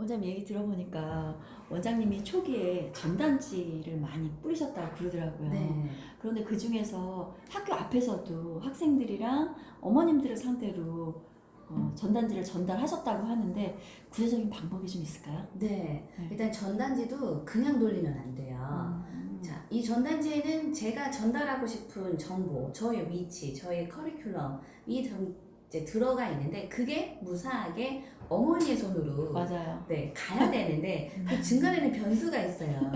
원장님 얘기 들어보니까 원장님이 초기에 전단지를 많이 뿌리셨다고 그러더라고요. 네. 그런데 그 중에서 학교 앞에서도 학생들이랑 어머님들을 상대로 어, 전단지를 전달하셨다고 하는데 구체적인 방법이 좀 있을까요? 네. 네. 일단 전단지도 그냥 돌리면 안 돼요. 음. 자, 이 전단지에는 제가 전달하고 싶은 정보, 저의 위치, 저의 커리큘럼이 좀 이제 들어가 있는데 그게 무사하게 어머니의 손으로 맞아요. 네, 가야 되는데 그 중간에는 변수가 있어요.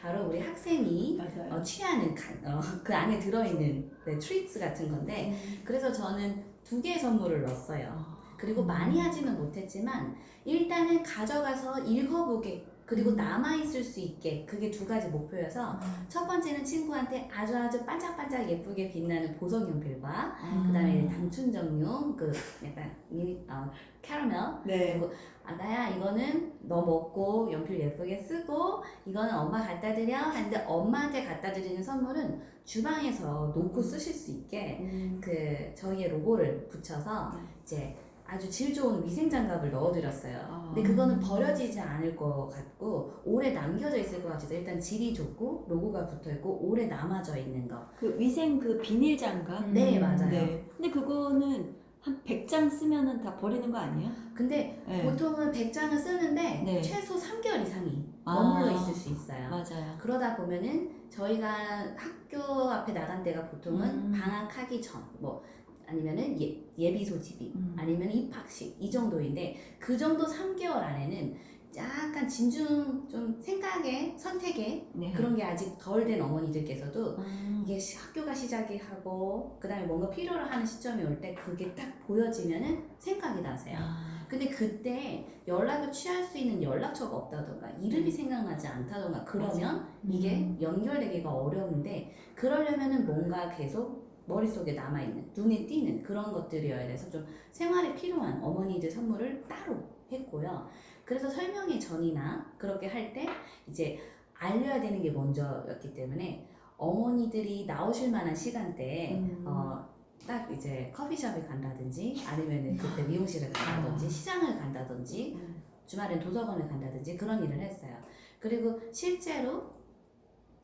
바로 우리 학생이 맞아요. 어, 취하는 간- 어, 그 안에 들어있는 네, 트리츠 같은 건데 그래서 저는 두 개의 선물을 넣었어요. 그리고 음. 많이 하지는 못했지만 일단은 가져가서 읽어보게 그리고 음. 남아있을 수 있게 그게 두 가지 목표여서 첫 번째는 친구한테 아주 아주 반짝반짝 예쁘게 빛나는 보석 연필과 음. 그 다음에 당춘정용 그 약간 미니 어, 캐러멜 네. 아가야 이거는 너 먹고 연필 예쁘게 쓰고 이거는 엄마 갖다 드려 하는데 엄마한테 갖다 드리는 선물은 주방에서 놓고 쓰실 수 있게 음. 그 저희의 로고를 붙여서 네. 이제 아주 질 좋은 위생 장갑을 넣어드렸어요. 아. 근데 그거는 버려지지 않을 것 같고 오래 남겨져 있을 것 같아서 일단 질이 좋고 로고가 붙어 있고 오래 남아져 있는 거. 그 위생 그 비닐 장갑. 네 맞아요. 네. 근데 그거는 한 100장 쓰면은 다 버리는 거 아니에요? 근데 네. 보통은 100장을 쓰는데 네. 최소 3개월 이상이 아. 머물러 있을 수 있어요. 맞아요. 그러다 보면은 저희가 학교 앞에 나간 데가 보통은 음. 방학하기 전, 뭐 아니면은 예, 예비 소집이 음. 아니면 입학식 이 정도인데 그 정도 3개월 안에는 약간 진중 좀 생각에 선택에 네. 그런 게 아직 덜 된 어머니들께서도 음. 이게 시- 학교가 시작이 하고 그다음에 뭔가 필요로 하는 시점이 올 때 그게 딱 보여지면은 생각이 나세요. 아. 근데 그때 연락을 취할 수 있는 연락처가 없다던가 이름이 생각나지 않다던가 그러면 이게 음. 연결되기가 어려운데 그러려면은 뭔가 계속 머릿속에 남아있는 눈에 띄는 그런 것들이어야 돼서 좀 생활에 필요한 어머니들 선물을 따로 했고요. 그래서 설명회 전이나 그렇게 할 때 이제 알려야 되는 게 먼저였기 때문에 어머니들이 나오실 만한 시간대에 음. 어, 딱 이제 커피숍에 간다든지 아니면은 그때 미용실을 간다든지 아. 시장을 간다든지 음. 주말엔 도서관을 간다든지 그런 일을 했어요. 그리고 실제로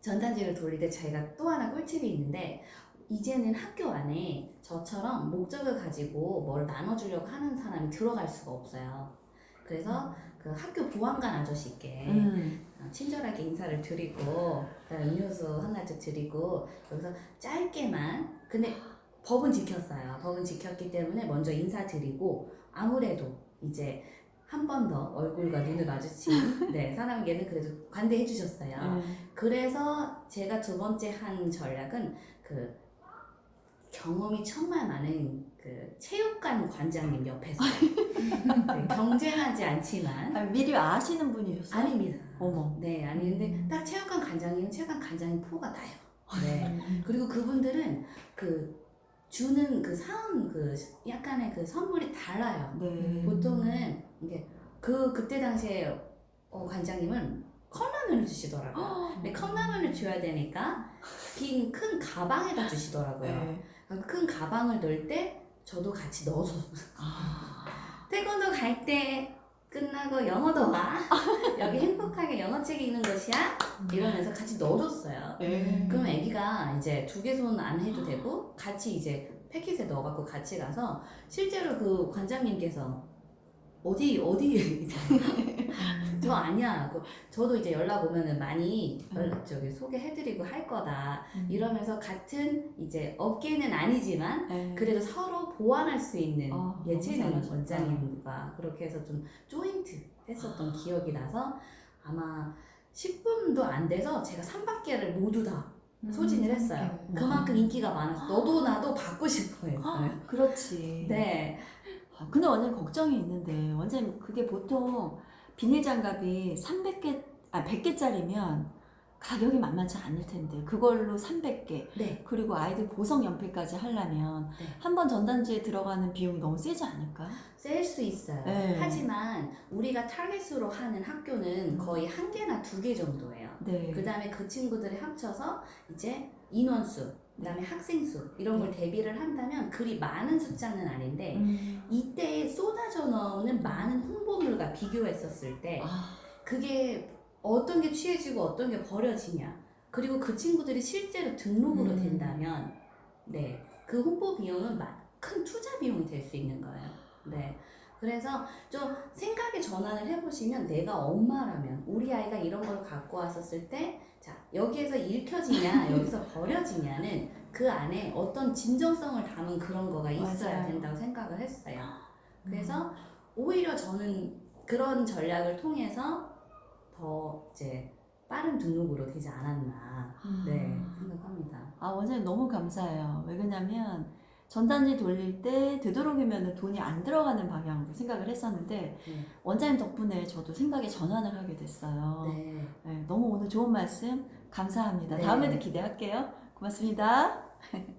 전단지를 돌릴 때 저희가 또 하나 꿀팁이 있는데 이제는 학교 안에 저처럼 목적을 가지고 뭘 나눠주려고 하는 사람이 들어갈 수가 없어요. 그래서 그 학교 보안관 아저씨께 음. 어, 친절하게 인사를 드리고 그다음에 음료수 하나씩 드리고 여기서 짧게만 근데 법은 지켰어요. 법은 지켰기 때문에 먼저 인사드리고 아무래도 이제 한 번 더 얼굴과 눈을 마주친 네, 사람에게는 그래도 관대해 주셨어요. 음. 그래서 제가 두 번째 한 전략은 그 경험이 정말 많은 그 체육관 관장님 옆에서 네, 경쟁하지 않지만 아, 미리 아시는 분이셨어요? 아닙니다. 어머. 네, 아니 근데 음. 딱 체육관 관장님은 체육관 관장님 포가 나요. 네. 음. 그리고 그분들은 그 주는 그 사은 그 약간의 그 선물이 달라요. 네. 보통은 이게 그 그때 당시에 어, 관장님은 컵라면을 주시더라고요. 근데 컵라면을 줘야 되니까 긴 큰 가방에다 주시더라고요. 네. 큰 가방을 넣을 때 저도 같이 넣어서 아. 태권도 갈 때 끝나고 영어도 와 여기 행복하게 영어책 읽는 곳이야 이러면서 같이 넣어줬어요. 네. 그럼 애기가 이제 두 개 손 안 해도 되고 같이 이제 패킷에 넣어갖고 같이 가서 실제로 그 관장님께서 어디 어디 저 아니야 그 저도 이제 연락 오면은 많이 연락 저기 소개해드리고 할 거다 이러면서 같은 이제 업계는 아니지만 네. 그래도 서로 보완할 수 있는 아, 예체능 너무. 원장님과 그렇게 해서 좀 조인트 했었던 기억이 나서 아마 10분도 안 돼서 제가 3박계를 모두 다 소진을 했어요. 음. 그만큼 인기가 많아서 너도 나도 받고 싶어 했어요. 아, 그렇지. 네. 아, 근데 원장님 걱정이 있는데 원장님 그게 보통 비닐 장갑이 300개 아 100개짜리면 가격이 만만치 않을 텐데 그걸로 300개 네. 그리고 아이들 보석 연필까지 하려면 네. 한 번 전단지에 들어가는 비용이 너무 세지 않을까? 셀 수 있어요. 네. 하지만 우리가 타겟으로 하는 학교는 거의 한 개나 두 개 정도예요. 네. 그 다음에 그 친구들이 합쳐서 이제 인원수, 그 다음에 학생 수 이런 걸 대비를 한다면 그리 많은 숫자는 아닌데 음. 이때 쏟아져 나오는 많은 홍보물 같은 비교했었을 때 아, 그게 어떤 게 취해지고 어떤 게 버려지냐. 그리고 그 친구들이 실제로 등록으로 음. 된다면, 네. 그 홍보 비용은 마- 큰 투자 비용이 될 수 있는 거예요. 네. 그래서 좀 생각의 전환을 해보시면 내가 엄마라면 우리 아이가 이런 걸 갖고 왔었을 때, 자, 여기에서 읽혀지냐, 여기서 버려지냐는 그 안에 어떤 진정성을 담은 그런 거가 있어야 맞아요. 된다고 생각을 했어요. 그래서 오히려 저는 그런 전략을 통해서 더 이제 빠른 등록으로 되지 않았나 음. 네 생각합니다. 아, 원장님 너무 감사해요. 왜 그러냐면 전단지 돌릴 때 되도록이면 돈이 안 들어가는 방향으로 생각을 했었는데 네. 원장님 덕분에 저도 생각의 전환을 하게 됐어요. 네. 네, 너무 오늘 좋은 말씀 감사합니다. 네. 다음에도 기대할게요. 고맙습니다.